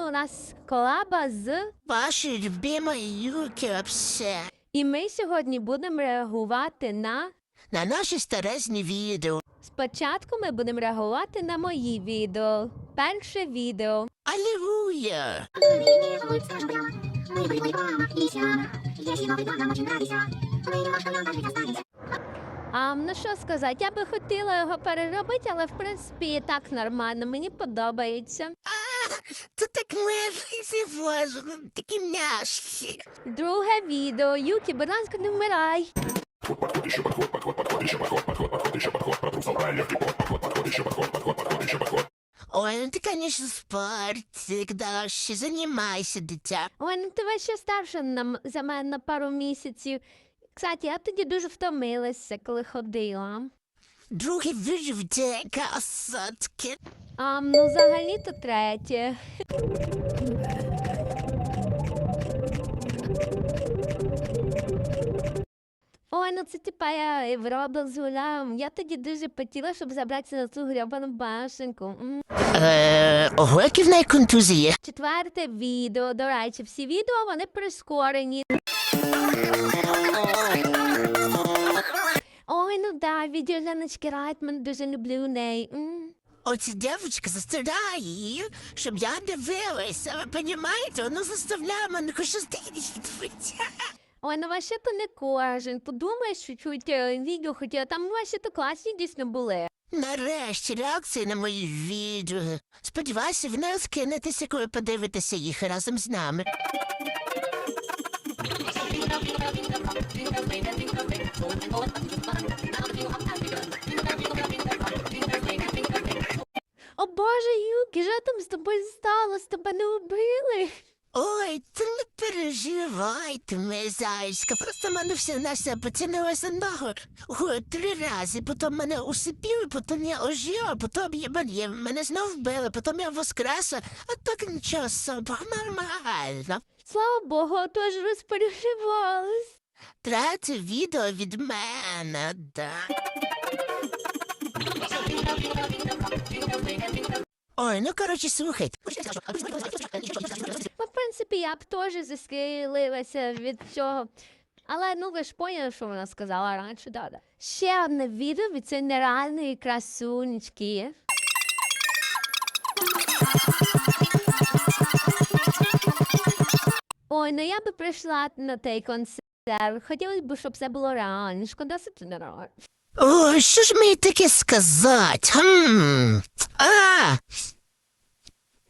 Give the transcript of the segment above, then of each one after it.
у нас колаба з. Ваші любимої Юки все. І ми сьогодні будемо реагувати на. На наші старезні відео. Спочатку ми будемо реагувати на мої відео. Перше відео. Алілуя! Мы были были мама и Сиана. Если Новый год нам очень нравится, мы немножко в нем даже остались. А ну що сказати, я би хотіла його переробити, але в принципі і так нормально, мені подобається. Це так боже, ну, такі м'яшки. Друге відео. Юкі, будь ласка, не вмирай. Подход, еще подход, подход, подход, еще подход, подход, подход, еще подход, протрусал легкий подход, подход, подход, еще подход, подход, подход, еще подход. Ой, ну ти, конечно, спортик, дальше, займайся, дитя. Ой, ну ти ще старша нам, за мене на пару місяців. Кстати, я тоді дуже втомилася, коли ходила. Другий вижив день, красотки. А, ну, взагалі-то третє. Ой, ну це типа я і в Roblox гуляю. Я тоді дуже хотіла, щоб забратися на цю гребану башенку. Е, ого, які в неї контузії. Четверте відео. До речі, всі відео вони прискорені. Ой, ну да, відео Леночки Райтман дуже люблю неї. М. Оця дівчинка заставляє її, щоб я дивилася. Ви розумієте? Вона заставляє мене щось дивитися. Ой, ну вообще то не кожен. Подумаєш, чуть-чуть е, відео хотіла. Там вообще то класні дійсно були. Нарешті реакції на мої відео. Сподіваюся, ви не скинетеся, коли подивитеся їх разом з нами. О боже, Юкі, що там з тобою сталося? Тебе не убили? Ой, ти не переживайте, моя зайчка. Просто мене все Настя потягнулася ногу три рази, потім мене усипіли, потім я ожила, потім я мене, мене знов вбили, потім я воскресла, а так нічого собі, нормально. Слава Богу, а то ж. Третє відео від мене, да. Ой, ну коротше, слухайте. В принципі, я б теж заскрилилася від цього. Але ну ви ж поняли, що вона сказала раніше, да, да. Ще одне відео від цієї нереальної красунечки. Ой, ну я би прийшла на той концерт. Хотілося б, щоб це було реально. Шкода, це не реально. Ой, що ж мені таке сказати? Хм. А!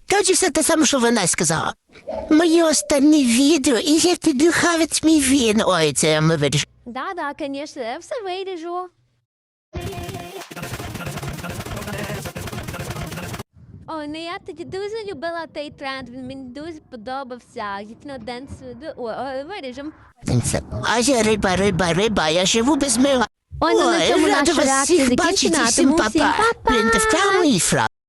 Коротше, все те саме, що вона сказала. Мої останні відео, і я піду хавати мій він. Ой, це ми вирішили. Да, да, звісно, я все виріжу. Ой, ну я тоді дуже любила той тренд, він мені дуже подобався. Ой, виріжем. А я риба, риба, риба, я живу без мила. Ой, ну на цьому рада наша вас реакція всіх бачити, закінчена, всім тому всім па-па. па-па. Блін, ти вкрав мої фра.